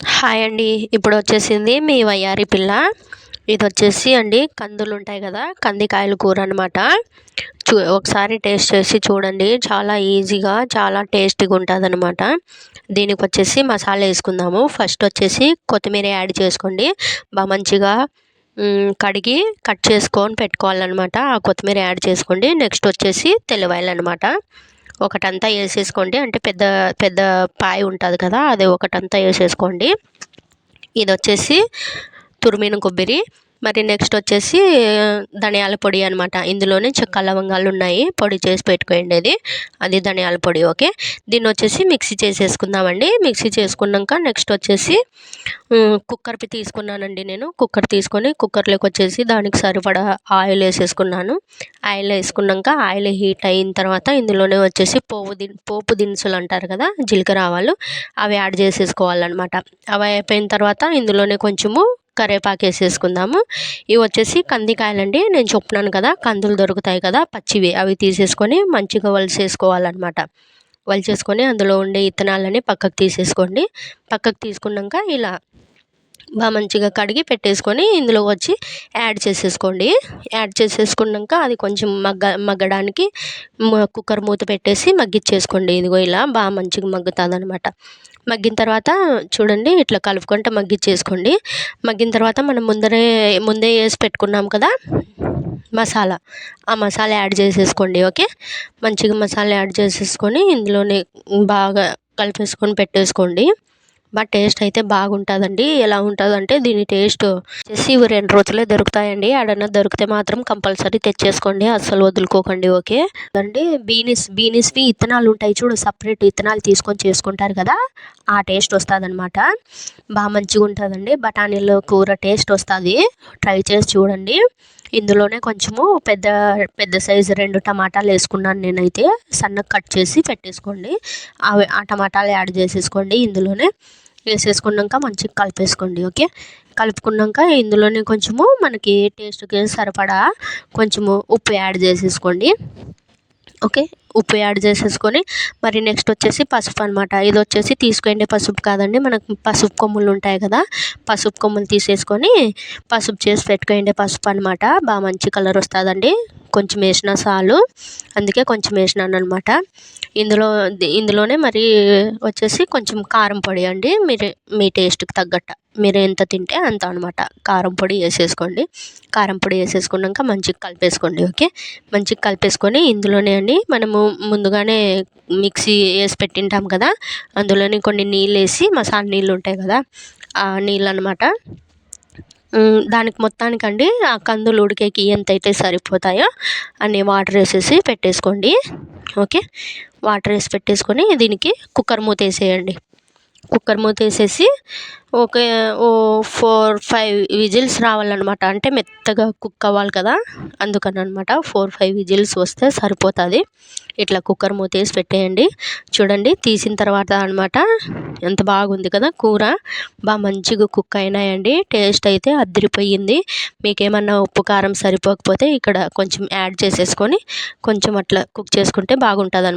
Hi అండి. ఇప్పుడు వచ్చేసింది మీ వయ్యారి పిల్ల. ఇది వచ్చేసి అండి కందులు ఉంటాయి కదా కందికాయల కూర అనమాట చూ ఒకసారి టేస్ట్ చేసి చూడండి. చాలా ఈజీగా చాలా టేస్టీగా ఉంటుంది అనమాట దీనికి వచ్చేసి మసాలా వేసుకుందాము. ఫస్ట్ వచ్చేసి కొత్తిమీర యాడ్ చేసుకోండి. బాగా మంచిగా కడిగి కట్ చేసుకొని పెట్టుకోవాలన్నమాట. ఆ కొత్తిమీర యాడ్ చేసుకోండి. నెక్స్ట్ వచ్చేసి తెల్లవాయలు అనమాట ఒకటంతా వేసేసుకోండి. అంటే పెద్ద పెద్ద పాయ ఉంటుంది కదా అది ఒకటంతా వేసేసుకోండి. ఇది వచ్చేసి తురిమిన కొబ్బరి. మరి నెక్స్ట్ వచ్చేసి ధనియాల పొడి అనమాట ఇందులోనే చెక్క లవంగాలు ఉన్నాయి. పొడి చేసి పెట్టుకోండి అది అది ధనియాల పొడి ఓకే? దీన్ని వచ్చేసి మిక్సీ చేసేసుకుందామండి. మిక్సీ చేసుకున్నాక నెక్స్ట్ వచ్చేసి కుక్కర్కి తీసుకున్నానండి నేను. కుక్కర్ తీసుకొని కుక్కర్లోకి వచ్చేసి దానికి సరిపడా ఆయిల్ వేసేసుకున్నాను. ఆయిల్ వేసుకున్నాక ఆయిల్ హీట్ అయిన తర్వాత ఇందులోనే వచ్చేసి పోపు దిన్ పోపు దినుసులు అంటారు కదా జీలకర్ర ఆవాలు అవి యాడ్ చేసేసుకోవాలన్నమాట. అవి అయిపోయిన తర్వాత ఇందులోనే కొంచెము కరివేపాకు వేసేసుకుందాము. ఇవి వచ్చేసి కందికాయలండి. నేను చెప్తున్నాను కదా కందులు దొరుకుతాయి కదా పచ్చివి. అవి తీసేసుకొని మంచిగా వలిసేసుకోవాలన్నమాట. వలిచేసుకొని అందులో ఉండే ఇత్తనాలని పక్కకు తీసేసుకోండి. పక్కకు తీసుకున్నాక ఇలా బాగా మంచిగా కడిగి పెట్టేసుకొని ఇందులో వచ్చి యాడ్ చేసేసుకోండి. యాడ్ చేసేసుకున్నాక అది కొంచెం మగ్గ మగ్గడానికి కుక్కర్ మూత పెట్టేసి మగ్గిచ్చేసుకోండి. ఇదిగో ఇలా బాగా మంచిగా మగ్గుతుంది అనమాట మగ్గిన తర్వాత చూడండి ఇట్లా కలుపుకుంటే మగ్గిచ్చేసుకోండి. మగ్గిన తర్వాత మనం ముందరే ముందే వేసి పెట్టుకున్నాం కదా మసాలా. ఆ మసాలా యాడ్ చేసేసుకోండి ఓకే? మంచిగా మసాలా యాడ్ చేసేసుకొని ఇందులోనే బాగా కలిపేసుకొని పెట్టేసుకోండి. బట్ టేస్ట్ అయితే బాగుంటుందండి. ఎలా ఉంటుందంటే దీని టేస్ట్ వచ్చేసి ఇవి రెండు రోజులే దొరుకుతాయండి. ఆడన్నా దొరికితే మాత్రం కంపల్సరీ తెచ్చేసుకోండి. అస్సలు వదులుకోకండి ఓకే? అండి బీనిస్ బీనిస్వి ఇత్తనాలు ఉంటాయి చూడు సపరేట్ ఇత్తనాలు తీసుకొని చేసుకుంటారు కదా ఆ టేస్ట్ వస్తుంది అనమాట బాగా మంచిగా ఉంటుందండి బఠానీలు కూర టేస్ట్ వస్తుంది. ట్రై చేసి చూడండి. ఇందులోనే కొంచెము పెద్ద పెద్ద సైజు రెండు టమాటాలు వేసుకున్నాను నేనైతే. సన్నగా కట్ చేసి పెట్టేసుకోండి. అవి ఆ టమాటాలు యాడ్ చేసేసుకోండి. ఇందులోనే వేసేసుకున్నాక మంచిగా కలిపేసుకోండి ఓకే? కలుపుకున్నాక ఇందులోనే కొంచెము మనకి టేస్ట్కి సరిపడా కొంచెము ఉప్పు యాడ్ చేసేసుకోండి ఓకే? ఉప్పు యాడ్ చేసేసుకొని మరి నెక్స్ట్ వచ్చేసి పసుపు అనమాట ఇది వచ్చేసి తీసుకోండి. పసుపు కాదండి మనకు పసుపు కొమ్ములు ఉంటాయి కదా పసుపు కొమ్ములు తీసేసుకొని పసుపు చేసి పెట్టుకోండి. పసుపు అనమాట బాగా మంచి కలర్ వస్తుందండి. కొంచెం వేసిన చాలు అందుకే కొంచెం వేసినాను అనమాట ఇందులో ఇందులోనే మరి వచ్చేసి కొంచెం కారం పొడి అండి. మీరు మీ టేస్ట్కి తగ్గట్టు. మీరు ఎంత తింటే అంత అనమాట కారం పొడి వేసేసుకోండి. కారం పొడి వేసేసుకున్నాక మంచిగా కలిపేసుకోండి ఓకే? మంచిగా కలిపేసుకొని ఇందులోనే అండి మనము ముందుగానే మిక్సీ వేసి పెట్టింటాం కదా అందులోనే కొన్ని నీళ్ళు వేసి మసాలా నీళ్ళు ఉంటాయి కదా ఆ నీళ్ళు అనమాట దానికి మొత్తానికండి ఆ కందులు ఉడికేకి ఎంతైతే సరిపోతాయో? అన్ని వాటర్ వేసేసి పెట్టేసుకోండి. ఓకే? వాటర్ వేసి పెట్టేసుకొని దీనికి కుక్కర్ మూత వేసేయండి. కుక్కర్ మూత వేసేసి ఒక ఓ ఫోర్ ఫైవ్ విజిల్స్ రావాలన్నమాట. అంటే మెత్తగా కుక్ అవ్వాలి కదా అందుకని అనమాట ఫోర్ ఫైవ్ విజిల్స్ వస్తే సరిపోతుంది. ఇట్లా కుక్కర్ మూత వేసి పెట్టేయండి. చూడండి తీసిన తర్వాత అనమాట ఎంత బాగుంది కదా కూర. బాగా మంచిగా కుక్ అయినాయండి. టేస్ట్ అయితే అద్దరిపోయింది మీకేమన్నా ఉప్పు కారం సరిపోకపోతే ఇక్కడ కొంచెం యాడ్ చేసేసుకొని కొంచెం అట్లా కుక్ చేసుకుంటే బాగుంటుంది